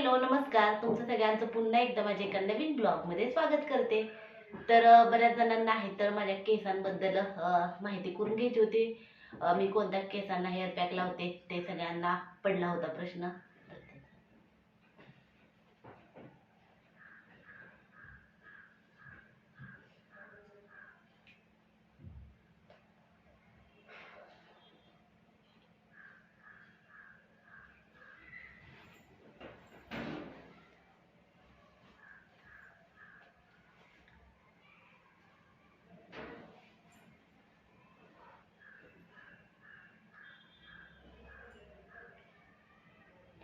Hello नमस्कार. तुमचं सगळ्यांचं पुन्हा एकदा माझ्या एका नवीन ब्लॉगमध्ये स्वागत करते. तर बऱ्याच जणांना आहे तर माझ्या केसांबद्दल माहिती करून घ्यायची होती. मी कोणत्या केसांना हेअर पॅक लावते ते सगळ्यांना पडला होता प्रश्न तर ते-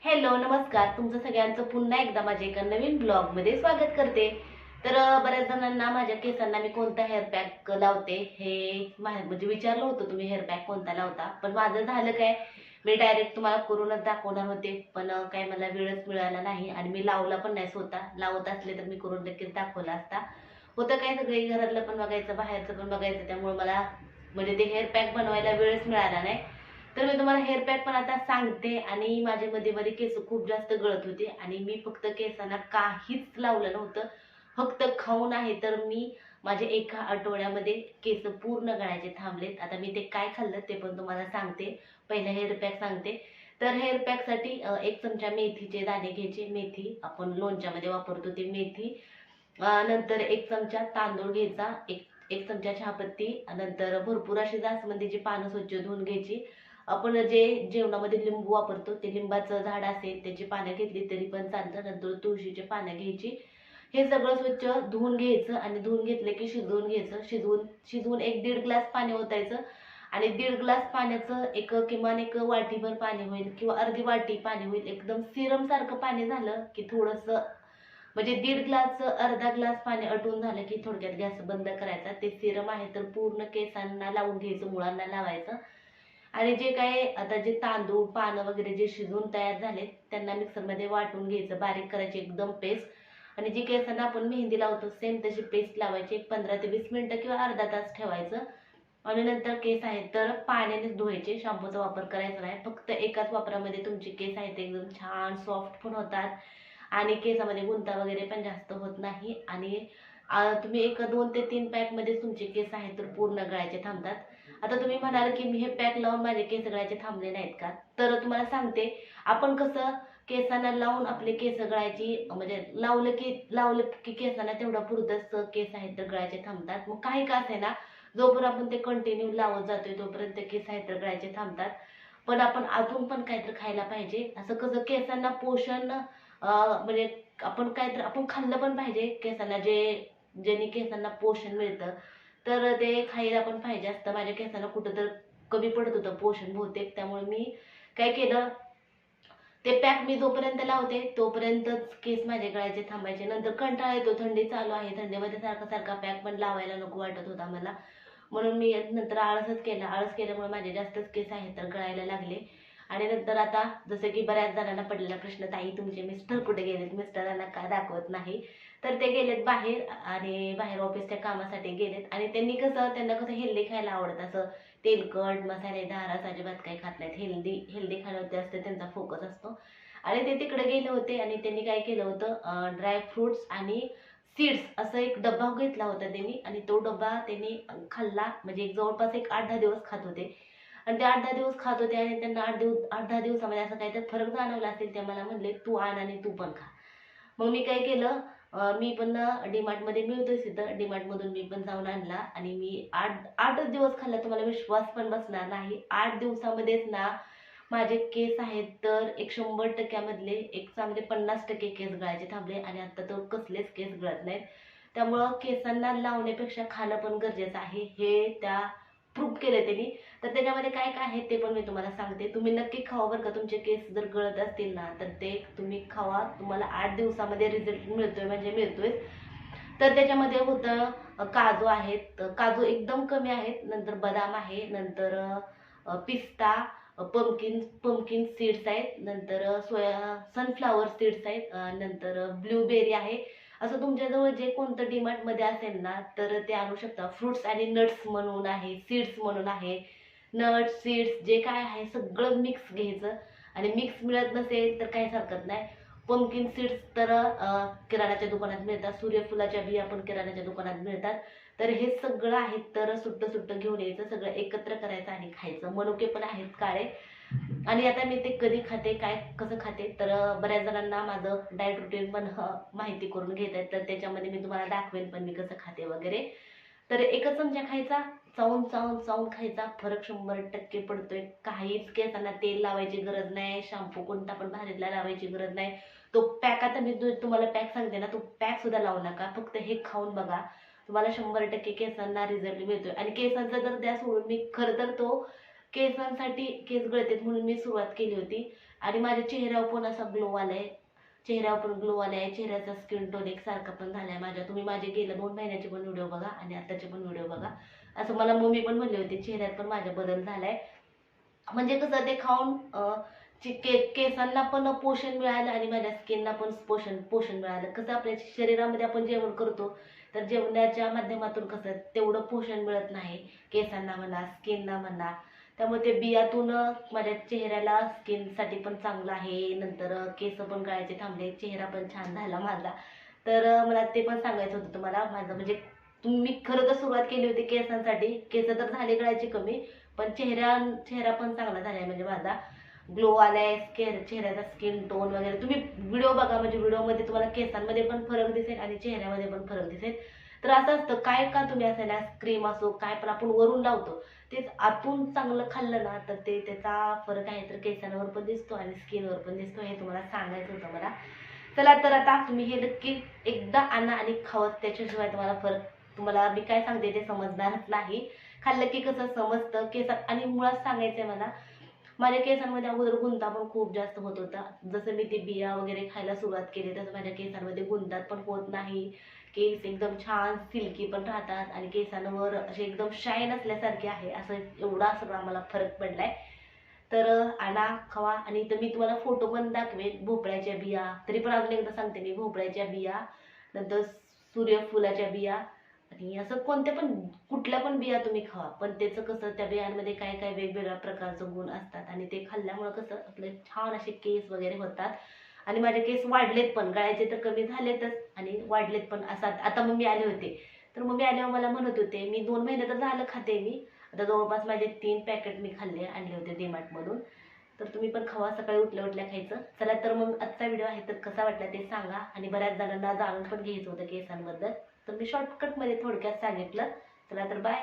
हॅलो नमस्कार. तुमचं सगळ्यांचं पुन्हा एकदा माझ्या एका नवीन ब्लॉगमध्ये स्वागत करते. तर बऱ्याच जणांना माझ्या केसांना मी कोणता हेअर पॅक लावते हे मा- म्हणजे विचारलं होतं तुम्ही हेअर पॅक कोणता लावता. पण माझं झालं काय? मी डायरेक्ट तुम्हाला करूनच दाखवणार होते पण काय मला वेळच मिळाला नाही आणि मी लावला पण नाही स्वतः. लावत असले तर मी करून नक्कीच दाखवला असता. होतं काय सगळे घरातलं पण बघायचं बाहेरचं पण बघायचं त्यामुळे मला म्हणजे ते हेअर पॅक बनवायला वेळच मिळाला नाही. तर मी तुम्हाला हेअर पॅक पण आता सांगते आणि माझे मध्ये मध्ये केस खूप जास्त गळत होते आणि मी फक्त केसांना काहीच लावलं नव्हतं. फक्त खाऊन आहे तर मी माझे एका आठवड्यामध्ये केस पूर्ण गळायचे थांबलेत. आता मी ते काय खाल्लं ते पण तुम्हाला सांगते. पहिलं हेअर पॅक सांगते. तर हेअर पॅकसाठी एक चमचा मेथीचे दाणे घ्यायचे. मेथी आपण लोणच्यामध्ये वापरतो ते मेथी. नंतर एक चमचा तांदूळ घ्यायचा. एक एक चमचा चहापत्ती. नंतर भरपूर अशी जास्वंदीची पानं स्वच्छ धुवून घ्यायची. आपण जे जेवणामध्ये लिंबू वापरतो ते लिंबाचं झाड असेल त्याची पानं घेतली तरी पण चालतं. नंतर तुळशीची पानं घ्यायची. हे सगळं स्वच्छ धुवून घ्यायचं आणि धुवून घेतलं की शिजवून घ्यायचं. शिजवून शिजवून एक दीड ग्लास पाणी ओतायचं आणि दीड ग्लास पाण्याचं एक किमान एक वाटीभर पाणी होईल किंवा अर्धी वाटी पाणी होईल. एकदम सिरम सारखं पाणी झालं की थोडंसं म्हणजे दीड ग्लास अर्धा ग्लास पाणी अटून झालं की थोडक्यात गॅस बंद करायचा. ते सिरम आहे तर पूर्ण केसांना लावून घ्यायचं मुळांना लावायचं. आणि जे काय आता जे तांदूळ पानं वगैरे जे शिजून तयार झाले त्यांना मिक्सरमध्ये वाटून घ्यायचं बारीक करायची एकदम पेस्ट आणि जी केसांना आपण मेहंदी लावतो सेम तशी पेस्ट लावायची एक पंधरा ते वीस मिनटं किंवा अर्धा तास ठेवायचं. आणि नंतर केस आहेत तर पाण्याने धुवायचे. शॅम्पूचा वापर करायचा नाही. फक्त एकाच वापरामध्ये तुमचे केस आहेत ते एकदम छान सॉफ्ट पण होतात. आणि केसामध्ये गुंता वगैरे पण जास्त होत नाही. आणि तुम्ही एक दोन ते तीन पॅकमध्ये तुमचे केस आहेत तर पूर्ण गळायचे थांबतात. आता तुम्ही म्हणाल की मी हे पॅक लावून माझे केस गळायचे थांबले नाहीत का? तर तुम्हाला सांगते आपण कसं केसांना लावून आपले केस गळायची म्हणजे लावलं की लावलं की केसांना तेवढा पुरतच केस आहेत तर गळायचे थांबतात. मग काही का असे ना जोपर्यंत आपण ते कंटिन्यू लावत जातोय तोपर्यंत केस आहेत तर गळायचे थांबतात. पण आपण आतून पण काहीतरी खायला पाहिजे. असं कसं केसांना पोषण म्हणजे आपण काहीतरी आपण खाल्लं पण पाहिजे केसांना जे ज्यांनी केसांना पोषण मिळतं. तर ते खायला पण पाहिजे असतं. माझ्या केसांना कुठं तर कमी पडत होतं. पोषण बहुतेक. त्यामुळे मी काय केलं? ते पॅक मी जोपर्यंत लावते तोपर्यंतच केस माझे गळायचे थांबायचे. नंतर कंटाळा येतो. थंडी चालू आहे. थंडीमध्ये सारखा सारखा पॅक पण लावायला नको वाटत होता मला. म्हणून मी नंतर आळसच केला. आळस केल्यामुळे माझे जास्तच केस आहेत तर गळायला लागले. आणि नंतर आता जसं की बऱ्याच जणांना पडलेला प्रश्न ताई तुमचे मिस्टर कुठे गेलेत? मिस्टरांना का दाखवत नाही? तर ते गेलेत बाहेर आणि बाहेर ऑफिसच्या कामासाठी गेलेत. आणि त्यांनी कसं त्यांना कसं हेल्दी खायला आवडत. असं तेलकट मसालेदार असं अजिबात काही खात नाहीत. हेल्दी हेल्दी खाण्यावर जास्त त्यांचा फोकस असतो. आणि ते तिकडे गेले होते आणि त्यांनी काय केलं होतं ड्रायफ्रुट्स आणि सीड्स असं एक डब्बा घेतला होता त्यांनी. आणि तो डब्बा त्यांनी खाल्ला. म्हणजे एक जवळपास एक आठ दहा दिवस खात होते. आणि ते आठ दहा दिवस खात होते आणि त्यांना आठ दिवस आठ दहा दिवसामध्ये असं काहीतरी फरक जाणवला असेल ते मला म्हणले तू आण आणि तू पण खा. मग मी काय केलं मी पण डीमार्टमध्ये मिळतोय तिथं डीमार्टमधून मी पण जाऊन आणला आणि मी आठ आठच दिवस खाल्ला तुम्हाला विश्वास पण बसणार नाही. आठ दिवसामध्येच ना माझे केस आहेत तर एक शंभर टक्क्यामधले एक चांगले पन्नास टक्के केस गळायचे थांबले आणि आता तर कसलेच केस गळत नाहीत. त्यामुळं केसांना लावण्यापेक्षा खाणं पण गरजेचं आहे. हे त्या प्रूफ केलं त्यांनी. तर त्याच्यामध्ये काय काय आहे ते पण मी तुम्हाला सांगते. तुम्ही नक्की खावा बरं का. तुमचे केस जर गळत असतील ना तर ते तुम्ही खावा. तुम्हाला आठ दिवसामध्ये रिझल्ट मिळतोय म्हणजे मिळतोय. तर त्याच्यामध्ये होतं काजू आहेत. काजू एकदम कमी आहेत. नंतर बदाम आहे. नंतर पिस्ता पंपकिन पमकिन सीड्स आहेत. नंतर सोया सनफ्लावर सीड्स आहेत. नंतर ब्लूबेरी आहे. असं तुमच्याजवळ जे कोणतं डीमार्टमध्ये असेल ना तर ते आणू शकता. फ्रुट्स आणि नट्स म्हणून आहे सीड्स म्हणून आहे. नट्स सीड्स जे काय आहे सगळं मिक्स घ्यायचं. आणि मिक्स मिळत नसेल तर काहीच हरकत नाही. पंकिन सीड्स तर किराणाच्या दुकानात मिळतात. सूर्यफुलाच्या बिया पण किराणाच्या दुकानात मिळतात. तर हे सगळं आहे तर सुट्ट सुट्ट घेऊन यायचं. सगळं एकत्र करायचं आणि खायचं. मनुके पण आहेत काळे. आणि आता मी ते कधी खाते काय कसं खाते तर बऱ्याच जणांना माझं डाएट रुटीन पण माहिती करून घेत आहेत. तर त्याच्यामध्ये मी तुम्हाला दाखवेन पण मी कसं खाते वगैरे. तर एकच चमचा खायचा चावून चावून चावून खायचा. फरक शंभर टक्के पडतोय. काहीच केसांना तेल लावायची गरज नाही शॅम्पू कोणता पण भारीला लावायची गरज नाही. तो पॅक आता मी तुम्हाला पॅक सांगते ना तो पॅक सुद्धा लावू नका. फक्त हे खाऊन बघा. तुम्हाला शंभर टक्के केसांना रिझल्ट मिळतोय. आणि केसांचा तर द्या सोडून मी खरं तर तो केसांसाठी केस गळतेत म्हणून मी सुरुवात केली होती. आणि माझ्या चेहऱ्यावर पण असा ग्लो आलाय. चेहऱ्यावर पण ग्लो आलाय. चेहऱ्याचा स्किन टोन एकसारखा पण झालाय माझ्या. तुम्ही माझे गेल्या दोन महिन्याचे पण व्हिडिओ बघा आणि आताचे पण व्हिडिओ बघा. असं मला मम्मी पण म्हणली होती चेहऱ्यात पण माझ्या बदल झालाय. म्हणजे कसं ते खाऊन के केसांना पण पोषण मिळालं आणि माझ्या स्किनला पण पोषण पोषण मिळालं. कसं आपल्या शरीरामध्ये आपण जेवण करतो तर जेवणाच्या माध्यमातून कसं तेवढं पोषण मिळत नाही. केसांना म्हणा स्किनला म्हणा. त्यामुळे ते बियातून माझ्या चेहऱ्याला स्किनसाठी पण चांगलं आहे. नंतर केस पण गळायचे थांबले. चेहरा पण छान झाला माझा. तर मला ते पण सांगायचं होतं तुम्हाला. माझं म्हणजे मी खरं तर सुरुवात केली होती केसांसाठी. केस तर झाले गळायचे कमी पण चेहरा चेहरा पण चांगला झालाय म्हणजे माझा. ग्लो आलाय स्केर चेहऱ्याचा स्किन टोन वगैरे. तुम्ही व्हिडिओ बघा म्हणजे व्हिडिओमध्ये तुम्हाला केसांमध्ये पण फरक दिसेल आणि चेहऱ्यामध्ये पण फरक दिसेल. तर असं असतं काय का तुम्ही असायला क्रीम असो काय पण आपण वरून लावतो तेच आतून चांगलं खाल्लं ना तर ते त्याचा फरक आहे. तर केसांवर पण दिसतो आणि स्किनवर पण दिसतो हे तुम्हाला सांगायचं होतं मला. चला तर आता तुम्ही हे नक्की एकदा आणा आणि खावत त्याच्याशिवाय तुम्हाला फरक तुम्हाला मी काय सांगते ते समजणारच नाही. खाल्लं की कसं समजतं केसात आणि मुळात सांगायचंय मला. माझ्या केसांमध्ये अगोदर गुंता पण खूप जास्त होत होता. जसं मी ते बिया वगैरे खायला सुरुवात केली तसं माझ्या केसांमध्ये गुंतात पण होत नाही. केस एकदम छान सिल्की पण राहतात आणि केसांवर असे एकदम शाईन असल्यासारखे आहे. असं एवढा सगळा मला फरक पडलाय. तर आणा खवा आणि इथं मी तुम्हाला फोटो पण दाखवेन भोपळ्याच्या बिया. तरी पण अजून एकदा सांगते मी भोपळ्याच्या बिया नंतर सूर्यफुलाच्या बिया. आणि असं कोणत्या पण कुठल्या पण बिया तुम्ही खावा पण त्याचं कसं त्या बियांमध्ये काय काय वेगवेगळ्या प्रकारचं गुण असतात आणि ते खाल्ल्यामुळं कसं आपले छान असे केस वगैरे होतात. आणि माझे केस वाढलेत पण गळायचे तर कमी झालेतच आणि वाढलेत पण असा. आता मम्मी आले होते. तर मम्मी आल्यावर मला म्हणत होते मी दोन महिने तर झालं खाते मी. आता जवळपास माझे तीन पॅकेट मी खाल्ले आणले होते डीमार्टमधून तर तुम्ही पण खावा सकाळी उठल्या उठल्या खायचं. चला तर मग आजचा व्हिडिओ आहे तर कसा वाटला ते सांगा. आणि बऱ्याच जणांना जाणून पण घ्यायचं होतं केसांबद्दल. तर मी शॉर्टकटमध्ये थोडक्यात सांगितलं. चला तर बाय